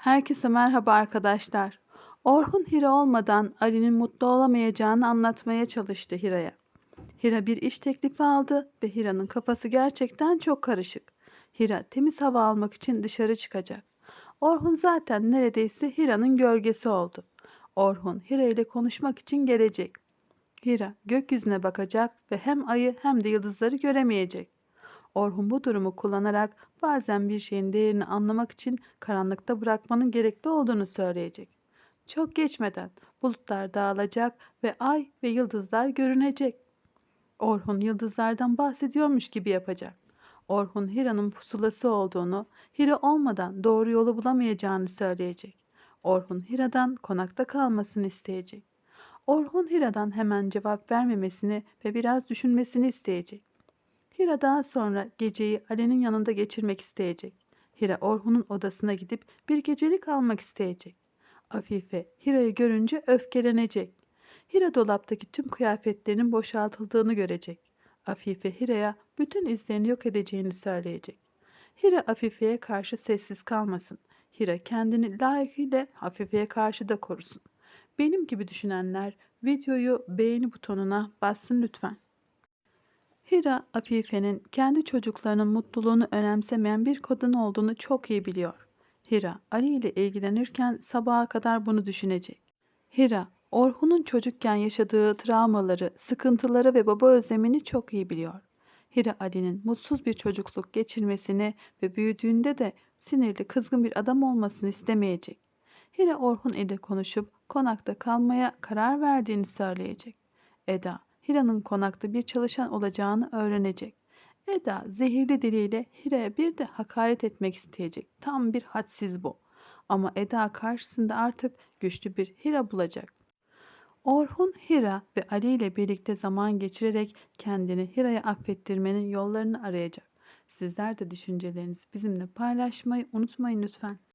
Herkese merhaba arkadaşlar. Orhun Hira olmadan Ali'nin mutlu olamayacağını anlatmaya çalıştı Hira'ya. Hira bir iş teklifi aldı ve Hira'nın kafası gerçekten çok karışık. Hira temiz hava almak için dışarı çıkacak. Orhun zaten neredeyse Hira'nın gölgesi oldu. Orhun Hira ile konuşmak için gelecek. Hira gökyüzüne bakacak ve hem ayı hem de yıldızları göremeyecek. Orhun bu durumu kullanarak bazen bir şeyin değerini anlamak için karanlıkta bırakmanın gerekli olduğunu söyleyecek. Çok geçmeden bulutlar dağılacak ve ay ve yıldızlar görünecek. Orhun yıldızlardan bahsediyormuş gibi yapacak. Orhun Hira'nın pusulası olduğunu, Hira olmadan doğru yolu bulamayacağını söyleyecek. Orhun Hira'dan konakta kalmasını isteyecek. Orhun Hira'dan hemen cevap vermemesini ve biraz düşünmesini isteyecek. Hira daha sonra geceyi Ali'nin yanında geçirmek isteyecek. Hira Orhun'un odasına gidip bir gecelik almak isteyecek. Afife Hira'yı görünce öfkelenecek. Hira dolaptaki tüm kıyafetlerinin boşaltıldığını görecek. Afife Hira'ya bütün izlerini yok edeceğini söyleyecek. Hira Afife'ye karşı sessiz kalmasın. Hira kendini layıkıyla Afife'ye karşı da korusun. Benim gibi düşünenler videoyu beğeni butonuna bassın lütfen. Hira, Afife'nin kendi çocuklarının mutluluğunu önemsemeyen bir kadın olduğunu çok iyi biliyor. Hira, Ali ile ilgilenirken sabaha kadar bunu düşünecek. Hira, Orhun'un çocukken yaşadığı travmaları, sıkıntıları ve baba özlemini çok iyi biliyor. Hira, Ali'nin mutsuz bir çocukluk geçirmesini ve büyüdüğünde de sinirli, kızgın bir adam olmasını istemeyecek. Hira, Orhun ile konuşup konakta kalmaya karar verdiğini söyleyecek. Eda, Hira'nın konakta bir çalışan olacağını öğrenecek. Eda zehirli diliyle Hira'ya bir de hakaret etmek isteyecek. Tam bir hadsiz bu. Ama Eda karşısında artık güçlü bir Hira bulacak. Orhun Hira ve Ali ile birlikte zaman geçirerek kendini Hira'ya affettirmenin yollarını arayacak. Sizler de düşüncelerinizi bizimle paylaşmayı unutmayın lütfen.